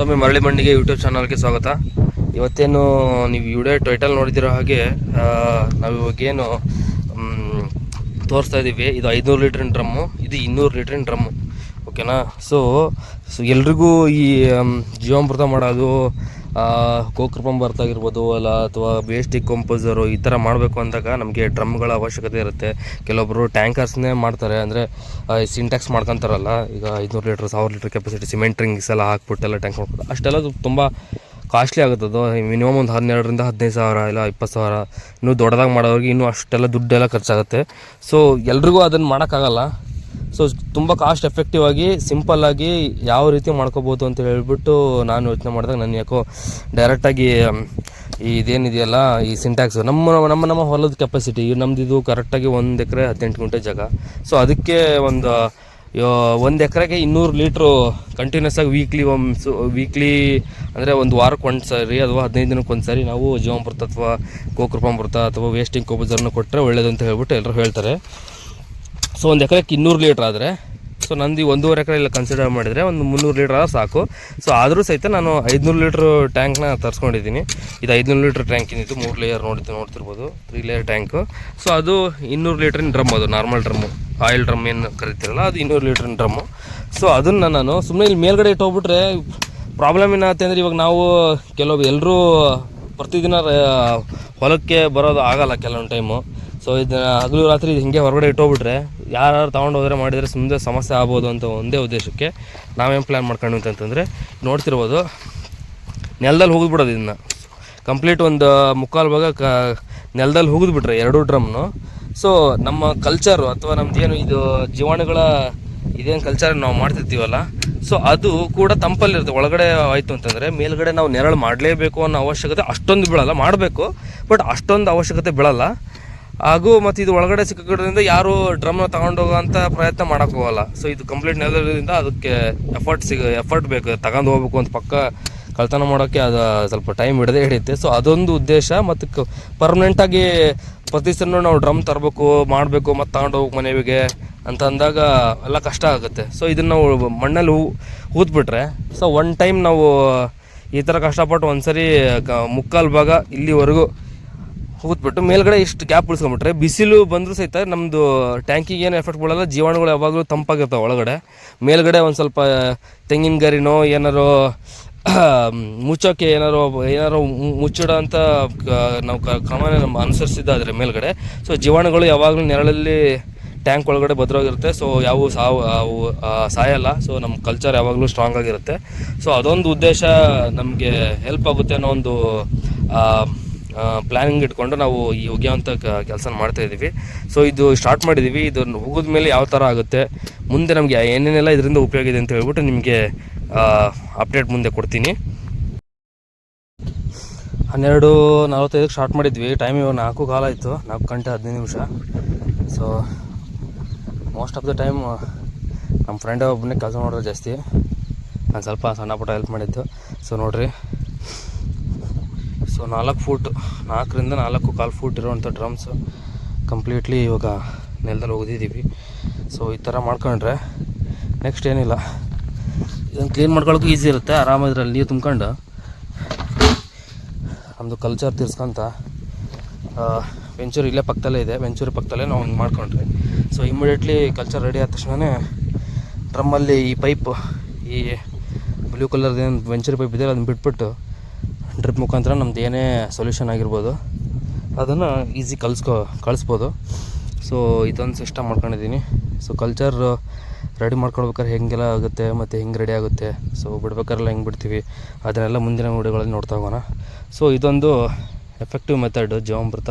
ಮತ್ತೊಮ್ಮೆ ಮರಳಿ ಮಂಡಿಗೆ ಯೂಟ್ಯೂಬ್ ಚಾನಲ್ಗೆ ಸ್ವಾಗತ. ಇವತ್ತೇನು ನೀವು ವಿಡಿಯೋ ಟೈಟಲ್ ನೋಡಿದಿರೋ ಹಾಗೆ ನಾವು ಇವಾಗೇನು ತೋರಿಸ್ತಾ ಇದ್ದೀವಿ. ಇದು ಐದುನೂರು ಲೀಟ್ರಿನ ಡ್ರಮ್ಮು, ಇದು ಇನ್ನೂರು ಲೀಟ್ರಿನ ಡ್ರಮ್ಮು. ಓಕೆನಾ? ಸೊ ಸೊ ಎಲ್ರಿಗೂ ಈ ಜೀವಾಮೃತ ಮಾಡೋದು ಕೋಕರ್ ಬರ್ತಾಗಿರ್ಬೋದು, ಅಲ್ಲ, ಅಥವಾ ಬೇಸ್ಟಿಕ್ ಕಂಪೋಸರು ಈ ಥರ ಮಾಡಬೇಕು ಅಂದಾಗ ನಮಗೆ ಡ್ರಮ್ಗಳ ಅವಶ್ಯಕತೆ ಇರುತ್ತೆ. ಕೆಲವೊಬ್ಬರು ಟ್ಯಾಂಕರ್ಸ್ನೇ ಮಾಡ್ತಾರೆ, ಅಂದರೆ ಸಿಂಟ್ಯಾಕ್ಸ್ ಮಾಡ್ಕೊತಾರಲ್ಲ, ಈಗ ಐದುನೂರು ಲೀಟ್ರ್, ಸಾವಿರ ಲೀಟ್ರ್ ಕೆಪಾಸಿಟಿ ಸಿಮೆಂಟ್ ರಿಂಗ್ಸ್ ಎಲ್ಲ ಹಾಕ್ಬಿಟ್ಟೆಲ್ಲ ಟ್ಯಾಂಕ್ ಮಾಡ್ಬೋದು ಅಷ್ಟೆಲ್ಲ ತುಂಬ ಕಾಸ್ಟ್ಲಿ ಆಗುತ್ತದು ಮಿನಿಮಮ್ ಒಂದು ಹನ್ನೆರಡರಿಂದ ಹದಿನೈದು ಸಾವಿರ, ಇಲ್ಲ ಇಪ್ಪತ್ತು ಸಾವಿರ, ಇನ್ನೂ ದೊಡ್ಡದಾಗಿ ಮಾಡೋರಿಗೆ ಇನ್ನೂ ಅಷ್ಟೆಲ್ಲ ದುಡ್ಡೆಲ್ಲ ಖರ್ಚಾಗುತ್ತೆ. ಸೊ ಎಲ್ರಿಗೂ ಅದನ್ನು ಮಾಡೋಕ್ಕಾಗಲ್ಲ. ಸೊ ತುಂಬ ಕಾಸ್ಟ್ ಎಫೆಕ್ಟಿವ್ ಆಗಿ ಸಿಂಪಲ್ ಆಗಿ ಯಾವ ರೀತಿ ಮಾಡ್ಕೋಬೋದು ಅಂತ ಹೇಳ್ಬಿಟ್ಟು ನಾನು ಯೋಚನೆ ಮಾಡಿದಾಗ ನಾನು ಯಾಕೋ ಡೈರೆಕ್ಟಾಗಿ ಇದೇನಿದೆಯಲ್ಲ, ಈ ಸಿಂಟ್ಯಾಕ್ಸ್ ನಮ್ಮ ನಮ್ಮ ನಮ್ಮ ಹೊಲದ ಕೆಪಾಸಿಟಿ ನಮ್ದು ಇದು ಕರೆಕ್ಟಾಗಿ ಒಂದು ಎಕರೆ ಹದಿನೆಂಟು ಗುಂಟೆ ಜಾಗ. ಸೊ ಅದಕ್ಕೆ ಒಂದು ಒಂದು ಎಕರೆಗೆ ಇನ್ನೂರು ಲೀಟ್ರು ಕಂಟಿನ್ಯೂಸ್ ಆಗಿ ವೀಕ್ಲಿ ಒಮ್ಸು ವೀಕ್ಲಿ ಅಂದರೆ ಒಂದು ವಾರಕ್ಕೆ ಒಂದು ಸಾರಿ ಅಥವಾ ಹದಿನೈದು ದಿನಕ್ಕೆ ಒಂದು ಸಾರಿ ನಾವು ಜೀವಾಮೃತ ಅಥವಾ ಗೋಕೃಪಾಮೃತ ಅಥವಾ ವೇಸ್ಟಿಂಗ್ ಕೋಪಜರನ್ನು ಕೊಟ್ಟರೆ ಒಳ್ಳೇದು ಅಂತ ಹೇಳ್ಬಿಟ್ಟು ಎಲ್ಲರೂ ಹೇಳ್ತಾರೆ. ಸೊ ಒಂದು ಎಕರೆಗೆ ಇನ್ನೂರು ಲೀಟ್ರ್ ಆದರೆ ಸೊ ನಂದು ಒಂದೂವರೆ ಎಕರೆ ಇಲ್ಲ ಕನ್ಸಿಡರ್ ಮಾಡಿದರೆ ಒಂದು ಮುನ್ನೂರು ಲೀಟ್ರ್ ಆದ್ರೆ ಸಾಕು. ಸೊ ಆದರೂ ಸಹಿತ ನಾನು ಐದುನೂರು ಲೀಟ್ರ್ ಟ್ಯಾಂಕ್ನ ತರಿಸ್ಕೊಂಡಿದ್ದೀನಿ. ಇದು ಐದುನೂರು ಲೀಟ್ರ್ ಟ್ಯಾಂಕ್ ಏನಿತ್ತು, ಮೂರು ಲೇಯರ್ ನೋಡಿದ್ದು ನೋಡ್ತಿರ್ಬೋದು ತ್ರೀ ಲೇಯರ್ ಟ್ಯಾಂಕು ಸೊ ಅದು ಇನ್ನೂರು ಲೀಟ್ರಿನ ಡ್ರಮ್ ಅದು ನಾರ್ಮಲ್ ಡ್ರಮ್ಮು ಆಯಿಲ್ ಡ್ರಮ್ ಏನು ಕರಿತೀರಲ್ಲ, ಅದು ಇನ್ನೂರು ಲೀಟ್ರಿನ ಡ್ರಮ್ಮು ಸೊ ಅದನ್ನು ನಾನು ಸುಮ್ಮನೆ ಇಲ್ಲಿ ಮೇಲ್ಗಡೆ ಇಟ್ಟೋಗ್ಬಿಟ್ರೆ ಪ್ರಾಬ್ಲಮ್ ಏನಾಗುತ್ತೆ ಅಂದರೆ ಇವಾಗ ನಾವು ಕೆಲವು ಎಲ್ಲರೂ ಪ್ರತಿದಿನ ಹೊಲಕ್ಕೆ ಬರೋದು ಆಗಲ್ಲ ಕೆಲವೊಂದು ಟೈಮು ಸೊ ಇದನ್ನ ಹಗಲು ರಾತ್ರಿ ಇದು ಹಿಂಗೆ ಹೊರಗಡೆ ಇಟ್ಟೋಗ್ಬಿಟ್ರೆ ಯಾರು ತಗೊಂಡು ಹೋದರೆ ಮಾಡಿದರೆ ಸುಮ್ಮನೆ ಸಮಸ್ಯೆ ಆಗ್ಬೋದು ಅಂತ ಒಂದೇ ಉದ್ದೇಶಕ್ಕೆ ನಾವೇನು ಪ್ಲ್ಯಾನ್ ಮಾಡ್ಕೊಂಡ್ವಿ ಅಂತಂದರೆ ನೋಡ್ತಿರ್ಬೋದು. ನೆಲದಲ್ಲಿ ಹೋಗಿದ್ಬಿಡೋದು ಇದನ್ನ ಕಂಪ್ಲೀಟ್ ಒಂದು ಮುಕ್ಕಾಲು ಭಾಗ ಕ ನೆಲದಲ್ಲಿ ಹೋಗಿದ್ಬಿಟ್ರೆ ಎರಡೂ ಡ್ರಮ್ನು. ಸೊ ನಮ್ಮ ಕಲ್ಚರು ಅಥವಾ ನಮ್ದು ಏನು ಇದು ಜೀವಾಣುಗಳ ಇದೇನು ಕಲ್ಚರ್ ನಾವು ಮಾಡ್ತಿರ್ತೀವಲ್ಲ ಸೊ ಅದು ಕೂಡ ತಂಪಲ್ಲಿರುತ್ತೆ. ಒಳಗಡೆ ಆಯಿತು ಅಂತಂದರೆ ಮೇಲ್ಗಡೆ ನಾವು ನೆರಳು ಮಾಡಲೇಬೇಕು ಅನ್ನೋ ಅವಶ್ಯಕತೆ ಅಷ್ಟೊಂದು ಬೀಳಲ್ಲ. ಮಾಡಬೇಕು ಬಟ್ ಅಷ್ಟೊಂದು ಅವಶ್ಯಕತೆ ಬೀಳಲ್ಲ. ಹಾಗೂ ಮತ್ತು ಇದು ಒಳಗಡೆ ಸಿಕ್ಕಿದ್ರಿಂದ ಯಾರು ಡ್ರಮ್ನ ತಗೊಂಡೋಗೋಂಥ ಪ್ರಯತ್ನ ಮಾಡೋಕ್ಕೆ ಹೋಗಲ್ಲ. ಸೊ ಇದು ಕಂಪ್ಲೀಟ್ ನೆಲದಿಂದ ಅದಕ್ಕೆ ಎಫರ್ಟ್ ಸಿಗ ಎಫರ್ಟ್ ಬೇಕು, ತಗೊಂಡು ಹೋಗ್ಬೇಕು ಅಂತ ಪಕ್ಕ ಕಳ್ತನ ಮಾಡೋಕ್ಕೆ ಅದು ಸ್ವಲ್ಪ ಟೈಮ್ ಹಿಡದೇ ಹಿಡಿಯುತ್ತೆ. ಸೊ ಅದೊಂದು ಉದ್ದೇಶ ಮತ್ತು ಪರ್ಮನೆಂಟ್ ಪರ್ಮನೆಂಟಾಗಿ ಪ್ರತಿ ಸಲ ನಾವು ಡ್ರಮ್ ತರಬೇಕು, ಮಾಡಬೇಕು, ಮತ್ತು ತಗೊಂಡು ಹೋಗ್ಬೇಕು ಮನೆಗೆ ಅಂತ ಅಂದಾಗ ಎಲ್ಲ ಕಷ್ಟ ಆಗುತ್ತೆ. ಸೊ ಇದನ್ನು ನಾವು ಮಣ್ಣಲ್ಲಿ ಹೂ, ಹೂತ್ಬಿಟ್ರೆ ಸೊ ಒನ್ ಟೈಮ್ ನಾವು ಈ ಥರ ಕಷ್ಟಪಟ್ಟು ಒಂದ್ಸರಿ ಕ, ಮುಕ್ಕಾಲು ಭಾಗ ಇಲ್ಲಿವರೆಗೂ ಹೂತ್ಬಿಟ್ಟು ಮೇಲ್ಗಡೆ ಇಷ್ಟು ಗ್ಯಾಪ್ ಉಳಿಸ್ಕೊಂಬಿಟ್ರೆ ಬಿಸಿಲು ಬಂದರೂ ಸಹಿತ ನಮ್ಮದು ಟ್ಯಾಂಕಿಗೆ ಏನು ಎಫೆಕ್ಟ್ ಬೀಳಲ್ಲ, ಜೀವಾಣುಗಳು ಯಾವಾಗಲೂ ತಂಪಾಗಿರ್ತಾವೆ ಒಳಗಡೆ. ಮೇಲ್ಗಡೆ ಒಂದು ಸ್ವಲ್ಪ ತೆಂಗಿನ ಗರಿನೋ ಏನಾರೋ ಮುಚ್ಚೋಕೆ ಏನಾರೋ ಏನಾರೋ ಮುಚ್ಚಿಡೋ ಅಂತ ನಾವು ಕ್ರಮ ನಮ್ಮ ಅನುಸರಿಸಿದ್ದಾದರೆ ಮೇಲ್ಗಡೆ. ಸೊ ಜೀವಾಣುಗಳು ಯಾವಾಗಲೂ ನೆರಳಲ್ಲಿ ಟ್ಯಾಂಕ್ ಒಳಗಡೆ ಭದ್ರವಾಗಿರುತ್ತೆ. ಸೊ ಯಾವ ಸಾವು, ಅವು ಸಾಯಲ್ಲ. ಸೊ ನಮ್ಮ ಕಲ್ಚರ್ ಯಾವಾಗಲೂ ಸ್ಟ್ರಾಂಗ್ ಆಗಿರುತ್ತೆ. ಸೊ ಅದೊಂದು ಉದ್ದೇಶ ನಮಗೆ ಹೆಲ್ಪ್ ಆಗುತ್ತೆ ಅನ್ನೋ ಒಂದು ಪ್ಲ್ಯಾನಿಂಗ್ ಇಟ್ಕೊಂಡು ನಾವು ಈ ಒಗೆಯುವಂಥ ಕೆಲಸ ಮಾಡ್ತಾ ಇದ್ದೀವಿ ಸೊ ಇದು ಸ್ಟಾರ್ಟ್ ಮಾಡಿದ್ದೀವಿ ಇದು ಹೋಗಿದ ಮೇಲೆ ಯಾವ ಥರ ಆಗುತ್ತೆ? ಮುಂದೆ ನಮಗೆ ಏನೇನೆಲ್ಲ ಇದರಿಂದ ಉಪಯೋಗ ಇದೆ ಅಂತ ಹೇಳ್ಬಿಟ್ಟು ನಿಮಗೆ ಅಪ್ಡೇಟ್ ಮುಂದೆ ಕೊಡ್ತೀನಿ. ಹನ್ನೆರಡು ನಲವತ್ತೈದಕ್ಕೆ ಸ್ಟಾರ್ಟ್ ಮಾಡಿದ್ವಿ. ಟೈಮ್ ಇವಾಗ ನಾಲ್ಕು ಕಾಲ ಆಯಿತು. ನಾಲ್ಕು ಗಂಟೆ ಹದಿನೈದು ನಿಮಿಷ. So most of the time ನಮ್ಮ ಫ್ರೆಂಡ್ ಒಬ್ಬನೇ ಕೆಲಸ ಮಾಡಿದ್ರೆ ಜಾಸ್ತಿ. ನಾನು ಸ್ವಲ್ಪ ಸಣ್ಣ ಪುಟ್ಟ ಹೆಲ್ಪ್ ಮಾಡಿದ್ದು. ಸೊ ನೋಡಿರಿ. ಸೊ ನಾಲ್ಕು ಫೂಟ್ ನಾಲ್ಕರಿಂದ ನಾಲ್ಕು ಕಾಲು ಫೂಟ್ ಇರೋವಂಥ ಡ್ರಮ್ಸ್ ಕಂಪ್ಲೀಟ್ಲಿ ಇವಾಗ ನೆಲದಲ್ಲಿ ಒಗೆದಿದ್ದೀವಿ. ಸೊ ಈ ಥರ ಮಾಡ್ಕೊಂಡ್ರೆ ನೆಕ್ಸ್ಟ್ ಏನಿಲ್ಲ. ಇದನ್ನು ಕ್ಲೀನ್ ಮಾಡ್ಕೊಳ್ಳೋಕ್ಕೂ ಈಸಿ ಇರುತ್ತೆ. ಆರಾಮದ್ರಲ್ಲಿ ನೀವು ನೀರು ತುಂಬ್ಕೊಂಡು ನಮ್ಮದು ಕಲ್ಚರ್ ತಿರ್ಸ್ಕೊಂತ ವೆಂಚೂರು ಇಲ್ಲೇ ಪಕ್ಕದಲ್ಲೇ ಇದೆ. ವೆಂಚೂರು ಪಕ್ಕದಲ್ಲೇ ನಾವು ಹಿಂಗೆ ಮಾಡ್ಕೊಂಡ್ರಿ ಸೊ ಇಮಿಡಿಯೇಟ್ಲಿ ಕಲ್ಚರ್ ರೆಡಿ ಆದ ತಕ್ಷಣವೇ ಡ್ರಮ್ಮಲ್ಲಿ ಈ ಪೈಪ್ ಈ ಬ್ಲೂ ಕಲರ್ದೇನು ವೆಂಚೂರಿ ಪೈಪ್ ಇದೆ ಅದನ್ನ ಬಿಟ್ಬಿಟ್ಟು ಡ್ರಿಪ್ ಮುಖಾಂತರ ನಮ್ದು ಏನೇ ಸೊಲ್ಯೂಷನ್ ಆಗಿರ್ಬೋದು, ಅದನ್ನು ಈಸಿ ಕಲಿಸ್ಕೊ, ಕಳಿಸ್ಬೋದು. ಸೊ ಇದೊಂದು ಸಿಸ್ಟಮ್ ಮಾಡ್ಕೊಂಡಿದ್ದೀನಿ ಸೊ ಕಲ್ಚರ್ ರೆಡಿ ಮಾಡ್ಕೊಳ್ಬೇಕಾದ್ರೆ ಹೆಂಗೆಲ್ಲ ಆಗುತ್ತೆ, ಮತ್ತು ಹೆಂಗೆ ರೆಡಿ ಆಗುತ್ತೆ? ಸೊ ಬಿಡ್ಬೇಕಾರೆಲ್ಲ ಹೆಂಗೆ ಬಿಡ್ತೀವಿ? ಅದನ್ನೆಲ್ಲ ಮುಂದಿನ ವಿಡಿಯೋಗಳಲ್ಲಿ ನೋಡ್ತಾ ಹೋಗೋಣ. ಸೊ ಇದೊಂದು ಎಫೆಕ್ಟಿವ್ ಮೆಥಡ್ ಜೋಮೃತ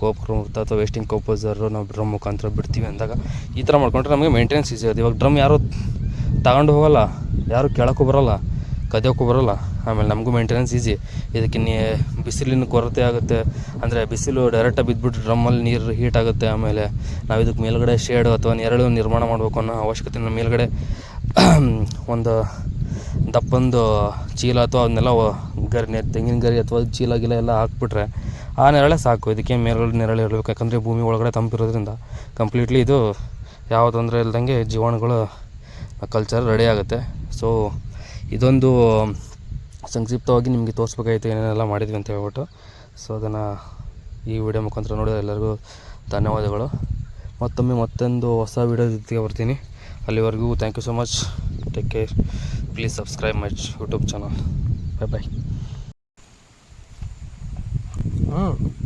ಕೋಪ್ ಮೃತ ಅಥವಾ ವೇಸ್ಟಿಂಗ್ ಕೋಪೋಸರು ನಾವು ಡ್ರಮ್ ಮುಖಾಂತರ ಬಿಡ್ತೀವಿ ಅಂದಾಗ, ಈ ಥರ ಮಾಡ್ಕೊಂಡ್ರೆ ನಮಗೆ ಮೇಂಟೆನೆನ್ಸ್ ಈಸಿ ಆಗುತ್ತೆ. ಇವಾಗ ಡ್ರಮ್ ಯಾರು ತಗೊಂಡು ಹೋಗಲ್ಲ, ಯಾರು ಕೇಳೋಕ್ಕೂ ಬರೋಲ್ಲ. ಕದಿಯೋಕ್ಕೂ ಬರೋಲ್ಲ. ಆಮೇಲೆ ನಮಗೂ ಮೇಂಟೆನೆನ್ಸ್ ಈಸಿ ಇದಕ್ಕೆ ನೀ ಬಿಸಿಲಿನ ಕೊರತೆ ಆಗುತ್ತೆ. ಅಂದರೆ ಬಿಸಿಲು ಡೈರೆಕ್ಟಾಗಿ ಬಿದ್ದುಬಿಟ್ಟು ಡ್ರಮ್ಮಲ್ಲಿ ನೀರು ಹೀಟ್ ಆಗುತ್ತೆ. ಆಮೇಲೆ ನಾವು ಇದಕ್ಕೆ ಮೇಲುಗಡೆ ಶೇಡು ಅಥವಾ ನೆರಳು ನಿರ್ಮಾಣ ಮಾಡಬೇಕು ಅನ್ನೋ ಅವಶ್ಯಕತೆ ನಮ್ಮ ಮೇಲುಗಡೆ. ಒಂದು ದಪ್ಪಂದು ಚೀಲ ಅಥವಾ ಅದನ್ನೆಲ್ಲ ಗರಿ ತೆಂಗಿನ ಗರಿ ಅಥವಾ ಚೀಲ ಗಿಲ ಎಲ್ಲ ಹಾಕ್ಬಿಟ್ರೆ ಆ ನೆರಳೆ ಸಾಕು. ಇದಕ್ಕೆ ಮೇಲ್ಗಡೆ ನೆರಳು ಇರಬೇಕು. ಯಾಕಂದರೆ ಭೂಮಿ ಒಳಗಡೆ ತಂಪಿರೋದ್ರಿಂದ ಕಂಪ್ಲೀಟ್ಲಿ ಇದು ಯಾವ ತೊಂದರೆ ಇಲ್ದಂಗೆ ಜೀವಾಣುಗಳು ಕಲ್ಚರ್ ರೆಡಿ ಆಗುತ್ತೆ. ಸೊ ಇದೊಂದು ಸಂಕ್ಷಿಪ್ತವಾಗಿ ನಿಮಗೆ ತೋರಿಸ್ಬೇಕಾಗಿತ್ತು ಏನೇನೆಲ್ಲ ಮಾಡಿದ್ವಿ ಅಂತ ಹೇಳ್ಬಿಟ್ಟು. ಸೊ ಅದನ್ನು ಈ ವಿಡಿಯೋ ಮುಖಾಂತರ ನೋಡಿದ ಎಲ್ಲರಿಗೂ ಧನ್ಯವಾದಗಳು. ಮತ್ತೊಮ್ಮೆ ಮತ್ತೊಂದು ಹೊಸ ವಿಡಿಯೋ ಜೊತೆಗೆ ಬರ್ತೀನಿ. ಅಲ್ಲಿವರೆಗೂ thank you so much take care please subscribe my YouTube channel bye bye ಹ್ಞೂ